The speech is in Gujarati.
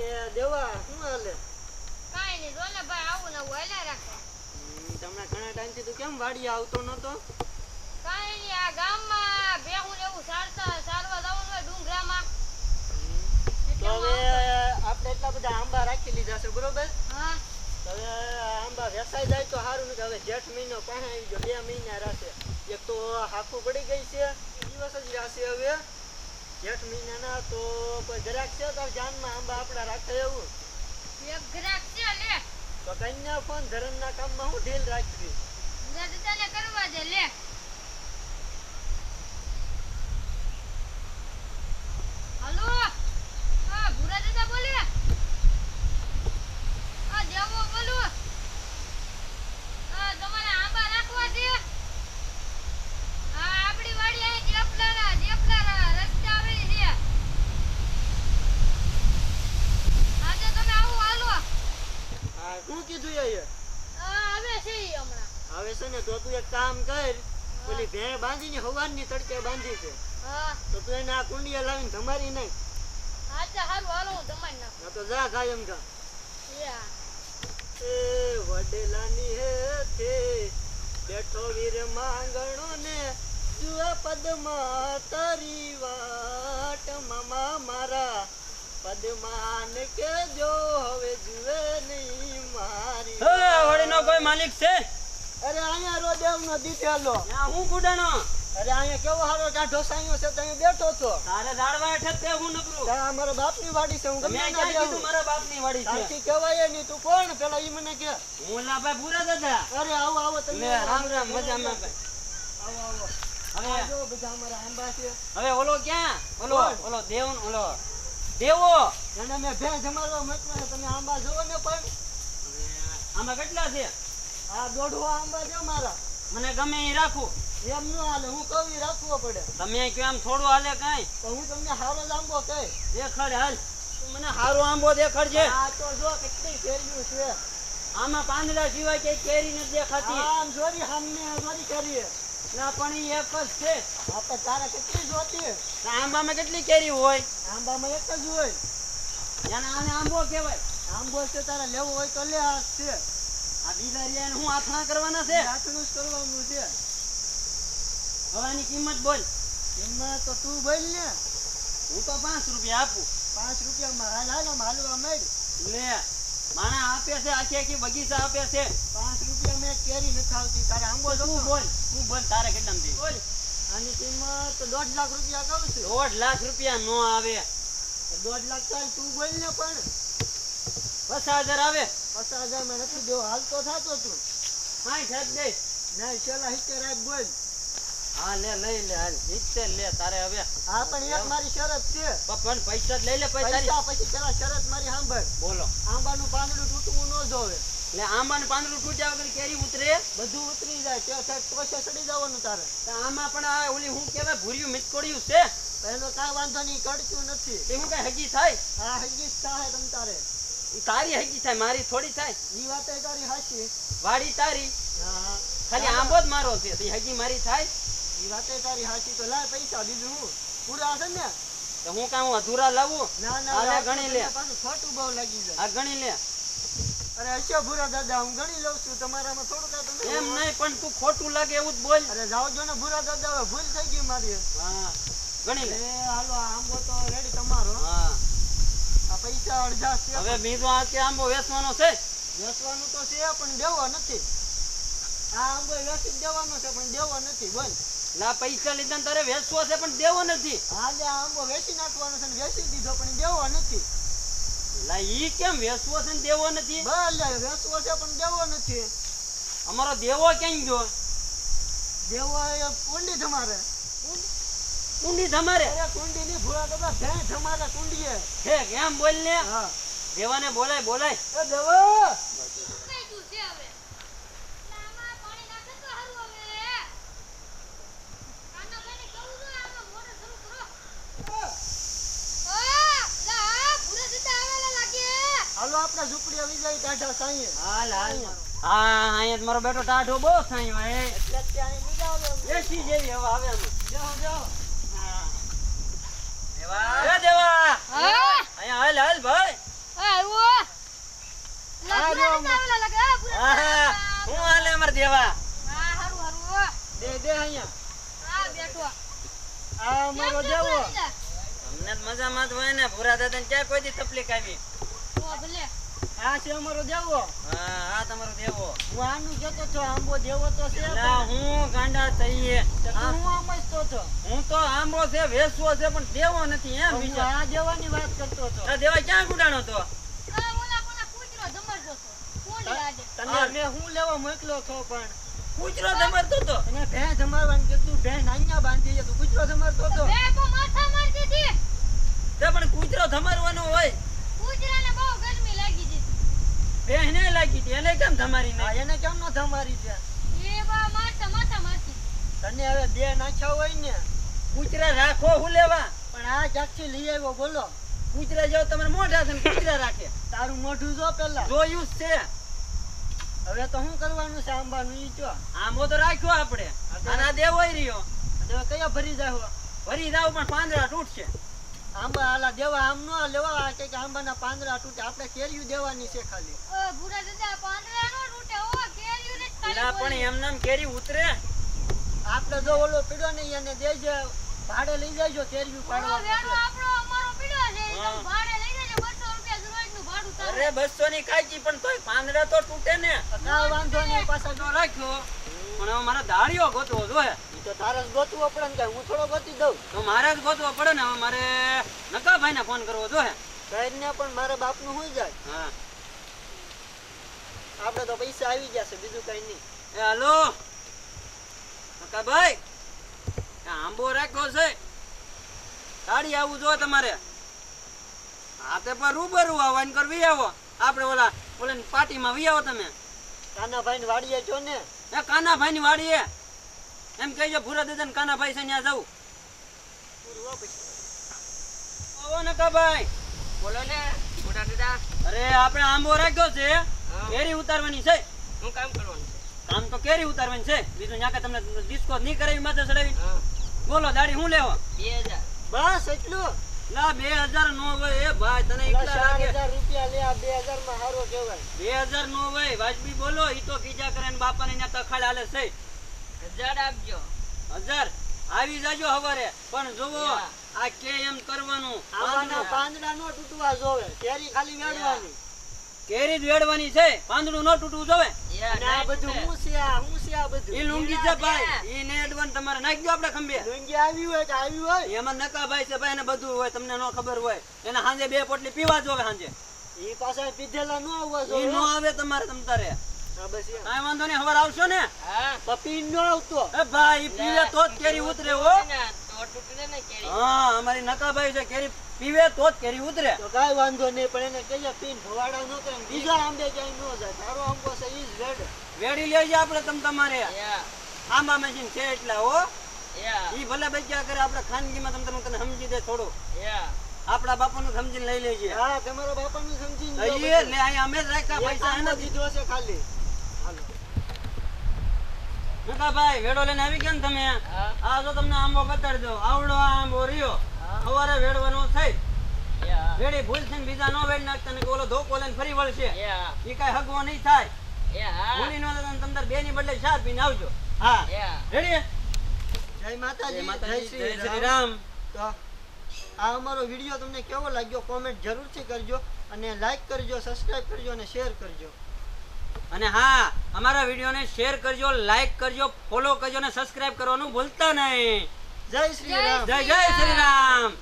કે દેવા શું હાલે? કાંઈ નહીં જો ને ભાઈ આવું ને હાલ્યા રાખે. તમને ઘણા ટાઈમથી તું કેમ વાડીએ આવતો નતો? કાંઈ નહીં આ ગામમાં ભેહું ને એવું સારતા સારવા જવાનું હોય ડુંગરામાં. તો હવે. આપણે એટલા બધા આંબા રાખી લીધા છે બરોબર? હા. હવે આંબા વેસાઈ જાય તો સારું ને હવે જેઠ મહિનો પાસે આવી ગયો બે મહિના રાશે. એક તો હાફું પડી ગઈ છે દિવસ જ રાશે હવે. જેઠ મહિનાના તો કોઈ ગ્રાહક છે તાર જાનમાં આંબા આપણા રાખે એવું? એક ગ્રાહક છે લે. તો કન્યા ફોન ધરમના કામમાં હું ઢીલ રાખવી. દાદા ને કરવા દે લે હાલો હા ભૂરા દાદા બોલે હા દેવો બોલું હા તમારે આંબા રાખવા છે હા આપણી વાડી અહીં દેપલારા દેપલારા રસ્તા આવેલી છે આજે તમે આવો હાલો હા શું કીધું એ હા આવે છે ઈ હવે છે ને તો તું એક કામ કર પેલી ભે બાંધીને હવારની તડકે બાંધી છે. તો તું એને આ કુંડિયા લાવીને ધમારી નાખ. આજે હારું હાલો હું તમારી નાખું. તો જા કાયમ કા યા. એ વડલાની હેઠે બેઠો વીર માંગણો ને જુએ પદમાં તારી વાટ મામા મારા પદમાન કે જો હવે જુએ નહીં મારી કોઈ માલિક છે? અરે અહીંયા રોદેવ નો દીધેલો. હું ગુડાનો અરે અહીંયા કેવો હારો ક્યાં સાયો છે તમે બેઠો છો. તારે ઝાડવા હેઠે તે હું નકરું. ત્યાં અમારા બાપની વાડી છે હું ગમે ના બેહું. મારા બાપની વાડી છે? તારથી કહેવાય નહીં તું કોણ? પેલા ઈ મને કે. હું લાભાઈ પૂરા દાદા. અરે આવો આવો તમે લે રામ રામ મજામાં. ભાઈ. આવો આવો. હવે જો બધા અમારા આંબા છે. હવે ઓલો ક્યાં? ઓલો ઓલો દેવ ઓલો. દેવો. એને મેં ભેં જમાડવા મોકલ્યા છે. તમે આંબા જોવો ને પણ. આમાં કેટલા છે? આ દોઢવા આંબા છે મારા. મને ગમે એ રાખો. એમ ન હાલે હું કહું રાખવો પડે. તમે કે આમ થોડું હાલે કાંઈ? તો હું તમને હારો જ આંબો કહે. દેખાડ હાલ. તું મને હારો આંબો દેખાડજે. આ તો જો કેટલી ફેરવ્યું છે. આમાં પાંદડા સિવાય કઈ કેરી નથી દેખાતી. આમ જોરી સામને જોરી કરીએ. ના પણ એક જ છે. આપણે તારા કેટલી જોતી? આંબામાં કેટલી કેરી હોય? આંબામાં એક જ હોય. એને આને આંબો કહેવાય. આંબો છે તારે લેવો હોય તો લે આ છે. આ બીજા હું આથણા કરવાના છે? રાતનું જ કરવાનું છે. હવે કિંમત બોલ. એમાં તો તું બોલ ને. હું તો પાંચ રૂપિયા આપું. પાંચ રૂપિયામાં હાલ હાલ આમ હાલવા લે માણા આપે છે આખી આખી બગીચા આપે છે. પાંચ રૂપિયા મેં કેરી નથી આવતી તારે આંબો તું બોલ તું બોલ તારે કેટલામથી બોલ. આની કિંમત તો દોઢ લાખ રૂપિયા કહું છું. દોઢ લાખ રૂપિયા નો આવે. દોઢ લાખ ચાલ તું બોલ ને પણ. પચાસ હજાર આવે પચાસ હજારમાં નથી દેવો હાલ તો થતો તું. સાઠ હજાર દે ના છેલ્લા સિત્તેર આપ બોલ. હા લે લઈ લે હાલ સિત્તેર લે તારે હવે. હા પણ એક મારી શરત છે. પણ પૈસા લઈ લે પૈસા પછી પેલા શરત મારી સાંભળ. બોલો. આંબાનું પાંદડું તૂટવું ન જોવે. આંબાનું પાંદડું તૂટ્યા વગર કેરી ઉતરે? બધું ઉતરી જાય. સાહેબ ટોચે ચડી જવાનું તારે. આમાં પણ આ ઓલી હું કહેવાય ભૂર્યું મિચકોડ્યું છે? તો એનો કાંઈ વાંધો નહીં કડતું નથી. એવું હું કઈ હજી થાય? આ હગીસ થાય તમ તારે. તારી હગી થાય મારી થોડી થાય. ઈ વાતે તારી હાચી. વાડી તારી. હા. ખાલી આંબો જ મારો છે તો ઈ મારી થાય. ઈ વાતે તારી હાચી તો લાય પૈસા દીધું પૂરા છે ને? તો હું કામ અધૂરા લાવું? ના ના આ ગણી લે. પાછું ખોટું બહુ લાગી જાય. આ ગણી લે. અરે હશે ભૂરા દાદા હું ગણી લઉં છું. તમારામાં થોડું કાંઈ તમે એમ નહીં પણ તું ખોટું લાગે એવું જ બોલ. અરે જાવ જો ને ભૂરા દાદા હવે ભૂલ થઈ ગઈ મારી. હા ગણી લે. એ હાલો આંબો તો રેડી તમારો. હા. અડધા છે હવે બીજો આ કે આંબો વેચવાનો છે? વેચવાનું તો છે પણ દેવો નથી. આ આંબો વેચી દેવાનો છે પણ દેવો નથી બોલ. લા પૈસા લીધા તારે વેચવો છે પણ દેવો નથી. હાલે આ આંબો વેચી નાખવાનો છે વેચી દીધો પણ દેવો નથી. લા ઈ કેમ વેચવો છે ને દેવો નથી? ભલે વેચવો છે પણ દેવો નથી. અમારો દેવો ક્યાં ગયો? દેવો એ કુંડી તમારે કુંડી તમારે? અરે કુંડી ની ભૂલા દાદા ભેં તમારે કુંડીએ હે કેમ બોલ ને? હા. દેવાને બોલાય બોલાય. એ દેવો! હાલો આપણે ઝૂંપડી આવી જાય ટાઢા સાંઈએ. હાલ હાલ. હા અહીંયા મારો બેટો ટાઢો બહુ સાંઈ એટલે ત્યાં એમ. એસી જેવી હવે આવે જાઓ જાઓ. દેવા. એ હું. હાલે અમાર દેવા? અમારો દેવો? મજામાં જ હોય ને. ભૂરા દાદા ને ક્યાં કોઈ દી તકલીફ આવી. આ છે અમારો દેવો. હા આ તમારો દેવો. હું આનું કહેતો છો આંબો દેવો તો છે ના હું ગાંડા થઈએ. તો આ- તું હું. છો? હું તો આંબો છે વેસવો છે પણ દેવો નથી એમ હું વિચાર. આ દેવાની વાત કરતો હતો. આ દેવા ક્યાં ગુડાણો તો. તને મેં હું લેવા મોકલો છો પણ? કૂતરો ધમરતો તો અને ભેં જમાડવાનું તું ભેં નાન્યા બાંધી છે તું કૂતરો જમાડતો તો બે તો માથા મારતી હતી. તે પણ કૂતરો ધમારવાનો હોય. કૂતરાને બહુ ગરમી લાગી હતી. બેહને લાગી હતી. એને કેમ ધમારી ના એને કેમ ન ધમારી છે? એ બા માથા માથા માથી તને હવે બે નાખ્યા હોય ને કૂતરા રાખો હું લેવા. પણ આ જાક્ષી લઈ આવ્યો બોલો. કૂતરા જેવો તમારે મોઢા છે ને કૂતરા રાખે. તારું મોઢું જો પેલા. જોયું જ છે. હવે તો શું કરવાનું છે આંબાનું? ઈ જો આંબો તો રાખ્યો આપણે. અને આ દેવોય રહ્યો. હવે કયા ભરી જાય ભરી જાવ પણ પાંદડા તૂટશે. આંબા આલા દેવા આમ નો લેવા આ કે કે આંબાના પાંદડા તૂટે આપણે કેરીયું દેવાની છે ખાલી ઓ, ભૂરા દાદા, પાંદડા નો તૂટે. ઓ, કેરીયું ને ખાલી પણ બોલી. એમનેમ કેરી ઉતરે આપણે જો ઓલો પીડો ને એને દેજે ભાડે લઈ જાય કેરીયું પાડવા વેણો આપણો અમારો પીડ્યો છે. એ હા. તમે ભાડે લઈ જજો. 200 રૂપિયા દરરોજનું ભાડું થાય. અરે બસો ની કાચી પણ તોય પાંદડા તો તૂટે ને વાંધો નહીં પાછા તો રાખ્યો પણ મારા દાળીઓ ગોતવો જોઈએ તો તારે જ ગોતવો પડે ને કાંઈ હું થોડો ગોતી દઉં. તો મારે જ ગોતવો પડે ને હવે મારે નકાભાઈ ને ફોન કરવો જોઈએ ને પણ મારા બાપનું હોય જાય. હા. આપણે તો પૈસા આવી ગયા બીજું કઈ નહીં. એ હાલો. નકાભાઈ આ આંબો રાખ્યો છે. ગાડી આવું જોઈએ તમારે. હા તે પણ રૂબરૂ આવવાની કરવી આવો. આપણે ઓલા ઓલા પાર્ટીમાં વી આવો તમે. કાનાભાઈ ને વાડીએ જો ને. કાના કાનાભાઈ ની વાડીએ. એમ કહેજો ભૂરા દાદા ને કાનાભાઈ છે ત્યાં જવું પૂરું નકાભાઈ. બોલો ને મોટા દાદા. અરે આપણે આંબો રાખ્યો છે. કેરી ઉતારવાની છે. શું કામ કરવાનું છે? કામ તો કેરી ઉતારવાની છે. બીજું ન્યા તમને ડિસ્કો નહીં કરાવી માથે ચડાવી? બોલો દાડી હું લેવા? બે બસ એટલું? લા બે હજાર નો હોય. એ ભાઈ તને રૂપિયા લે આ બે હજારમાં સારો કહેવાય બે હજાર નો હોય. વાજબી બોલો ઈ તો કીજા કરે ને બાપા ને તખાડ હાલે છે. હજાર આપજો. હજાર? આવી જાજો હવારે. પણ જોવો આ કે એમ કરવાનું. આંબાના પાંદડા. નો તૂટવા જોવે. કેરી ખાલી વેડવાની. કેરી જ વેડવાની છે. પાંદડું ન તૂટવું જોવે. આ બધું હું છે આ હું છે આ બધું. ઈ લુંગી છે ભાઈ. ઈ ને એડવાન્સ તમારે નાખી દો આપણે ખંભે. લુંગી આવી હોય કે આવી હોય. એમાં નકા ભાઈ છે ભાઈ બધું હોય. તમને નો ખબર હોય. એને સાંજે બે પોટલી પીવા જોવે સાંજે ઈ પાછા પીધેલા નો આવવા ઈ નો આવે તમારે તમ તારે. હા બસ એમ. કાંઈ વાંધો નહીં હવાર આવશો ને પપી નો આવતો એ ભાઈ પીવે તો જ કેરી ઉતરે હો ને, તો તૂટે ને કેરી હા અમારી નકાભાઈ છે કેરી પીવે તો જ કેરી ઉતરે તો કાઈ વાંધો નહીં પણ એને કહીએ પીન ભવાડા ન કરે બીજા આંબે ક્યાંય ન જાય તારો આંબો છે ઈ જ વેડ વેડી લેજે આપણે તમ તમારે આંબા મશીન છે એટલા હો ઈ ભલે બચ્યા કરે આપણે ખાનગીમાં તમ તમે તને સમજી દે થોડું આપણા બાપા નું સમજીને લઈ લેજે હા તમારા બાપાનું સમજીને લ્યો લઈએ લે અહીંયા અમે જ રાખ્યા પૈસા એને દીધો છે ખાલી નકાભાઈ વેડો લઈને આવી ગયા ને તમે? આ જો તમને આંબો બતાડી દો આવડો આ આંબો રહ્યો. સવારે વેડવાનો થાય વેડી ભૂલ થઈને બીજા નો વેડ નાખતા ને ઓલો ધોકો લઈને ફરી વળશે. યા ઈ હગવો નહીં થાય. ભૂલી નો લેતા ને તમ તાર બદલે ચા પીને આવજો. હા. રેડી? જય માતાજી જય માતાજી જય જય શ્રી શ્રી રામ. રામ તો આ અમારો વીડિયો તમને કેવો લાગ્યો કોમેન્ટ જરૂરથી કરજો અને લાઈક કરજો સબસ્ક્રાઇબ કરજો અને શેર કરજો. અને હા અમારા વિડીયોને શેર કરજો લાઈક કરજો ફોલો કરજો અને સબસ્ક્રાઇબ કરવાનું ભૂલતા નહીં. જય શ્રી રામ. જય જય શ્રી રામ.